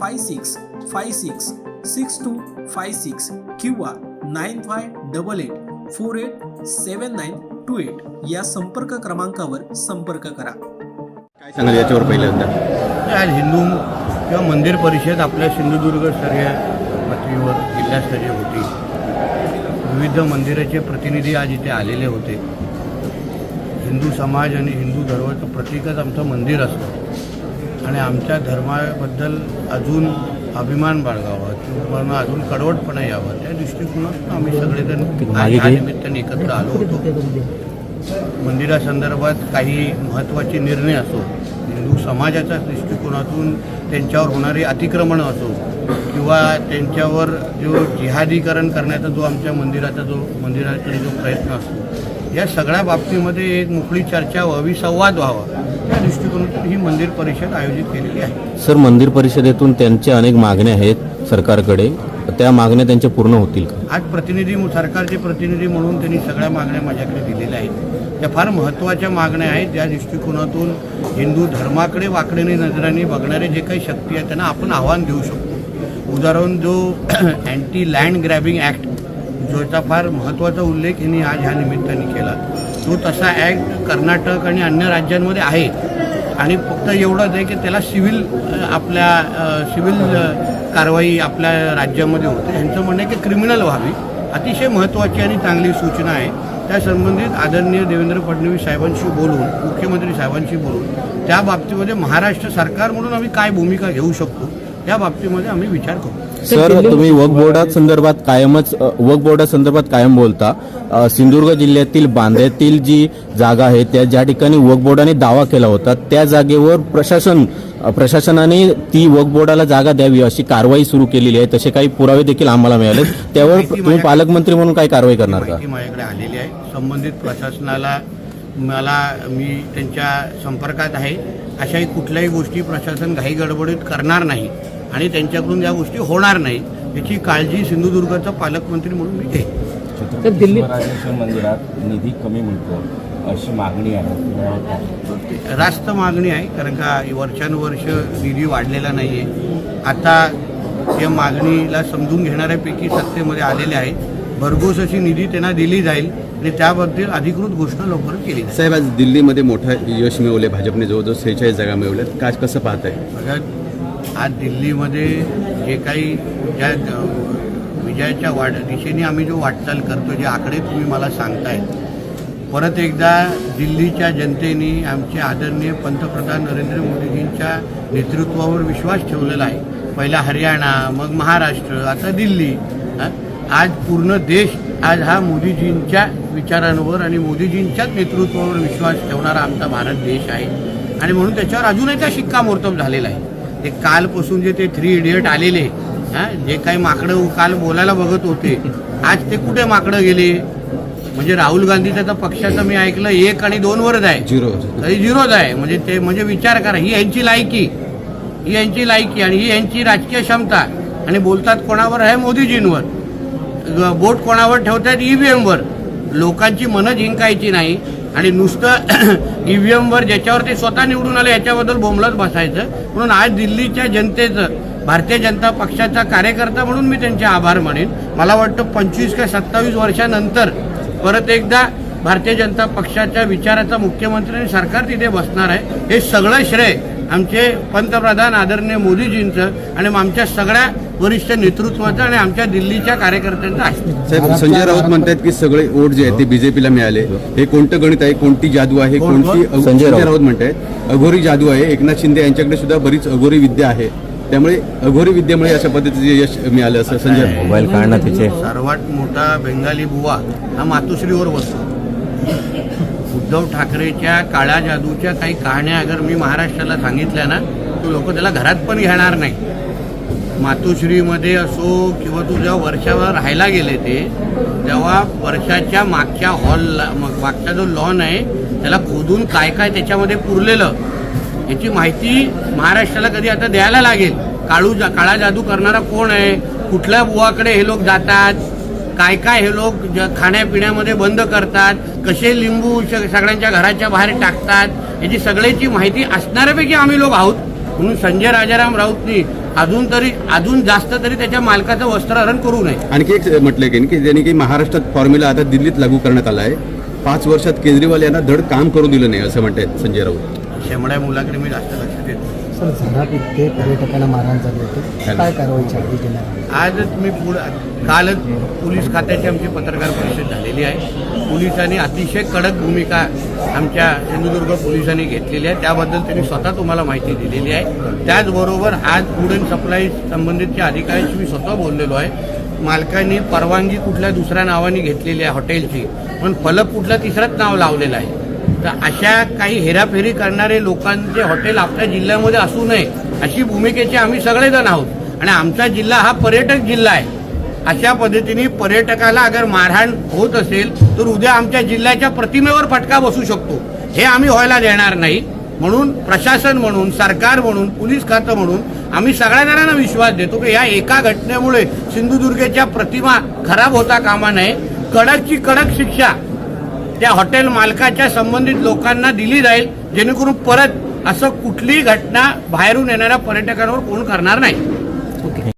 five six five six six two five six किंवा nine five double eight four eight seven nine two eight या संपर्क क्रमांकावर संपर्क करा. काय सांगाल याच्यावर पहिल्यांदा? आज हिंदू किंवा मंदिर परिषद आपल्या सिंधुदुर्ग स्तरीय पातळीवर जिल्हास्तरीय होती. विविध मंदिराचे प्रतिनिधी आज इथे आलेले होते. हिंदू समाज आणि हिंदू धर्माचं प्रतीकच आमचं मंदिर असतं. आणि आमच्या धर्माबद्दल अजून अभिमान बाळगावा किंवा अजून कडवटपणा यावा. त्या दृष्टिकोनातून आम्ही सगळेजण या निमित्ताने एकत्र आलो होतो. मंदिरासंदर्भात काही महत्त्वाचे निर्णय असो हिंदू समाजाच्या दृष्टिकोनातून त्यांच्यावर होणारी अतिक्रमणं असो किंवा त्यांच्यावर जो जिहादीकरण करण्याचा जो आमच्या मंदिराचा जो मंदिराकडे जो प्रयत्न असतो या सगळ्या बाबतीमध्ये एक मोकळी चर्चा व्हावी संवाद व्हावा. या दृष्टिकोनातून ही मंदिर परिषद आयोजित केलेली आहे. सर मंदिर परिषदेतून त्यांच्या अनेक मागण्या आहेत सरकारकडे. त्या मागण्या त्यांच्या पूर्ण होतील का? आज प्रतिनिधी सरकारचे प्रतिनिधी म्हणून त्यांनी सगळ्या मागण्या माझ्याकडे दिलेल्या आहेत. त्या फार महत्त्वाच्या मागण्या आहेत. ज्या दृष्टिकोनातून हिंदू धर्माकडे वाकडेने नजराने बघणारे जे काही शक्ती आहेत त्यांना आपण आव्हान देऊ शकतो. उदाहरण जो अँटी लँड ग्रॅबिंग ॲक्ट ज्याचा फार महत्त्वाचा उल्लेख यांनी आज ह्या निमित्ताने केला. तो तसा ॲक्ट कर्नाटक आणि अन्य राज्यांमध्ये आहे. आणि फक्त एवढंच आहे की त्याला सिव्हिल आपल्या सिव्हिल कारवाई आपल्या राज्यामध्ये होते. यांचं म्हणणं आहे की क्रिमिनल व्हावी. अतिशय महत्त्वाची आणि चांगली सूचना आहे. त्या संबंधित आदरणीय देवेंद्र फडणवीस साहेबांशी बोलून मुख्यमंत्री साहेबांशी बोलून त्या बाबतीमध्ये महाराष्ट्र सरकार म्हणून आम्ही काय भूमिका घेऊ शकतो त्या बाबतीमध्ये आम्ही विचार करू. सर तुम्ही वक बोर्डा संदर्भात कायमच वक बोर्डा संदर्भात कायम बोलता. सिंधुदुर्ग जिल्ह्यातील बांद्यातील जी जागा आहे त्या ज्या ठिकाणी वक बोर्डाने दावा केला होता त्या जागेवर प्रशासन प्रशासनाने ती वक बोर्डाला जागा द्यावी अशी कारवाई सुरू केलेली आहे. तसे काही पुरावे देखील आम्हाला मिळाले त्यावर तुम्ही पालकमंत्री म्हणून काय कारवाई करणार का? माझ्याकडे आलेली आहे. संबंधित प्रशासनाला मला मी त्यांच्या संपर्कात आहे. अशाही कुठल्याही गोष्टी प्रशासन घाई गडबडीत करणार नाही. आणि त्यांच्याकडून या गोष्टी होणार नाही याची काळजी सिंधुदुर्गाचा पालकमंत्री म्हणून मी घेईन. तर दिल्ली मंदिरात निधी कमी मिळतो अशी मागणी आहे. रास्त मागणी आहे कारण का वर्षानुवर्ष निधी वाढलेला नाही आहे आता या मागणीला समजून घेणाऱ्यापैकी सत्तेमध्ये आलेले आहेत. भरघोस अशी निधी त्यांना दिली जाईल आणि त्याबद्दल अधिकृत घोषणा लवकरच केली साहेब आज दिल्लीमध्ये मोठं यश मिळवले भाजपने जवळजवळ सेहेचाळीस जागा मिळवल्यात. काय कसं पाहताय? बघा आज दिल्लीमध्ये जे काही ज्या विजयाच्या वाट दिशेने आम्ही जो वाटचाल करतो जे आकडे तुम्ही मला सांगताय परत एकदा दिल्लीच्या जनतेने आमचे आदरणीय पंतप्रधान नरेंद्र मोदीजींच्या नेतृत्वावर विश्वास ठेवलेला आहे. पहिला हरियाणा मग महाराष्ट्र आता दिल्ली. आज पूर्ण देश आज हा मोदीजींच्या विचारांवर आणि मोदीजींच्याच नेतृत्वावर विश्वास ठेवणारा आमचा भारत देश आहे. आणि म्हणून त्याच्यावर अजूनही त्या शिक्कामोर्तब झालेला आहे. ते कालपासून जे ते थ्री इडियट आलेले हा जे काही माकडं काल बोलायला बघत होते आज ते कुठे माकडं गेले? म्हणजे राहुल गांधीच्या तर पक्षाचं मी ऐकलं एक आणि दोनवरच आहे. झिरो तरी झिरोच आहे. म्हणजे ते म्हणजे विचार करा ही यांची लायकी ही यांची लायकी आणि ही यांची राजकीय क्षमता. आणि बोलतात कोणावर आहे मोदीजींवर? बोट कोणावर ठेवतात ईव्हीएमवर लोकांची मनं जिंकायची नाही. आणि नुसतं ईव्हीएमवर ज्याच्यावर ते स्वतः निवडून आले याच्याबद्दल बोंबलत बसायचं. म्हणून आज दिल्लीच्या जनतेचं भारतीय जनता पक्षाचा कार्यकर्ता म्हणून मी त्यांचे आभार मानेन. मला वाटतं पंचवीस का सत्तावीस वर्षानंतर परत एकदा भारतीय जनता पक्षाच्या विचाराचा मुख्यमंत्री आणि सरकार तिथे बसणार आहे. हे सगळं श्रेय आमचे पंतप्रधान आदरणीय मोदीजींचं आणि आमच्या सगळ्या वरिष्ठ नेतृत्वाचं आणि आमच्या दिल्लीच्या कार्यकर्त्यांचं आहे. साहेब संजय राऊत म्हणतात की सगळे वोट जे आहेत ते बीजेपीला मिळाले. हे कोणतं गणित आहे? कोणती जादू आहे? कोण- कोणती संजय राऊत. म्हणतायत. अघोरी जादू आहे. एकनाथ शिंदे यांच्याकडे सुद्धा बरीच अघोरी विद्या आहे. त्यामुळे अघोरी विद्येमुळे अशा पद्धतीचे यश मिळालं असं संजय मोबाईल काढ ना तिचे. सर्वात मोठा बेंगाली बुवा हा मातोश्रीवर बसतो. उद्धव ठाकरेच्या काळ्या जादूच्या काही कहाण्या अगर मी महाराष्ट्राला सांगितल्या ना तो लोक त्याला घरात पण घेणार नाही. मातोश्रीमध्ये असो किंवा तू जेव्हा वर्षावर राहायला गेले ते तेव्हा वर्षाच्या मागच्या हॉलला मग मागचा जो लॉन आहे त्याला खोदून काय काय त्याच्यामध्ये पुरलेलं याची माहिती महाराष्ट्राला कधी आता द्यायला लागेल. काळू जा काळा जादू करणारा कोण आहे? कुठल्या बुवाकडे हे लोक जातात? काय काय हे लोक ज- खाण्यापिण्यामध्ये बंद करतात कसे लिंबू श- सगळ्यांच्या घराच्या बाहेर टाकतात याची सगळ्याची माहिती असणाऱ्यापैकी आम्ही लोक आहोत. म्हणून संजय राजाराम राऊतनी अजून तरी अजून जास्त तरी त्याच्या मालकाचं वस्त्रहरण करू नये. आणखी एक म्हटलंय की की त्यांनी की महाराष्ट्रात फॉर्म्युला आता दिल्लीत लागू करण्यात आला आहे पाच वर्षात केजरीवाल यांना धड काम करू दिलं नाही असं म्हणतायत संजय राऊत. शेमड्या मुलाकडे मी जास्त लक्ष देत. सर झराट इथे पर्यटकांना मारहाण झाली होती. काय कारवाई छापी केल्या आजच मी पुढ कालच पोलीस खात्याची आमची पत्रकार परिषद झालेली आहे. पोलिसांनी अतिशय कडक भूमिका आमच्या सिंधुदुर्ग पोलिसांनी घेतलेली आहे. त्याबद्दल त्यांनी स्वतः तुम्हाला माहिती दिलेली आहे. त्याचबरोबर आज फूड अँड सप्लाय संबंधितच्या अधिकाऱ्यांशी मी स्वतः बोललेलो आहे. मालकांनी परवानगी कुठल्या दुसऱ्या नावाने घेतलेली आहे हॉटेलची. पण फलक कुठल्या तिसरंच नाव लावलेलं आहे. तर अशा काही हेराफेरी करणारे लोकांचे हॉटेल आपल्या जिल्ह्यामध्ये असू नये अशी भूमिकेचे आम्ही सगळेजण आहोत. आणि आमचा जिल्हा हा पर्यटक जिल्हा आहे. अशा पद्धतीने पर्यटकाला अगर मारहाण होत असेल तर उद्या आमच्या जिल्ह्याच्या प्रतिमेवर फटका बसू शकतो. हे आम्ही व्हायला देणार नाही. म्हणून प्रशासन म्हणून सरकार म्हणून पोलीस खातं म्हणून आम्ही सगळ्या जणांना विश्वास देतो की या एका घटनेमुळे सिंधुदुर्गच्या प्रतिमा खराब होता कामा नये. कडकची कडक शिक्षा त्या हॉटेल मालकाच्या संबंधित लोकांना दिली जाईल जेणेकरून परत असं कुठलीही घटना बाहेरून येणाऱ्या पर्यटकांवर कोण करणार नाही.